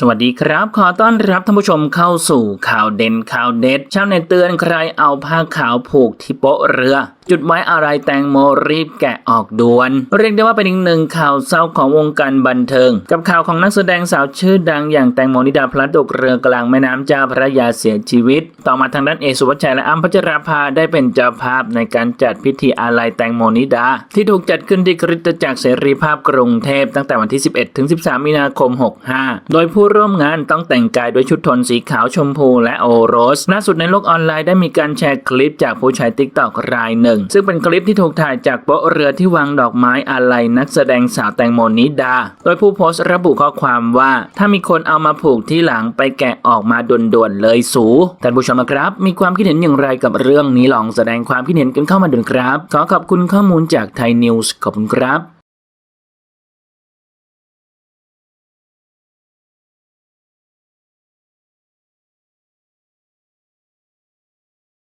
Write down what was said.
สวัสดีครับ ขอต้อนรับท่านผู้ชมเข้าสู่ข่าวเด่นข่าวเด็ดชาวเน็ตเตือนใครเอาผ้าขาวผูกที่โป๊ะเรือ จุดไว้อะไรแตงโมรีบแกะออกด่วน เรียกได้ว่าเป็นอีกหนึ่งข่าวเศร้าของวงการบันเทิง กับข่าวของนักแสดงสาวชื่อดังอย่างแตงโมนิดาพลัดตกเรือกลางแม่น้ำเจ้าพระยาเสียชีวิต ต่อมาทางด้านเอสุวัชชัยและอ้ำพัชราภาได้เป็นเจ้าภาพในการจัดพิธีอาลัยแตงโมนิดา ที่ถูกจัดขึ้นที่คริสตจักรเสรีภาพกรุงเทพตั้งแต่วันที่ 11 ถึง 13 มีนาคม 65 โดยผู้ร่วมงานต้องแต่งกายด้วยชุดโทนสีขาวชมพูและโอโรสล่าสุดในโลกออนไลน์ได้มีการแชร์คลิปจากผู้ใช้ติ๊กตอกรายหนึ่งซึ่งเป็นคลิปที่ถูกถ่ายจากโป๊ะเรือที่วางดอกไม้อาลัยนักแสดงสาวแตงโมนิดา โดยผู้โพสต์ระบุข้อความว่า ถ้ามีคนเอามาผูกที่หลังไปแกะออกมาด่วนๆเลยสูท่านผู้ชมครับ มีความคิดเห็นอย่างไรกับเรื่องนี้ลองแสดงความคิดเห็นกันเข้ามาดูครับ ขอขอบคุณข้อมูลจากไทยนิวส์ขอบคุณครับ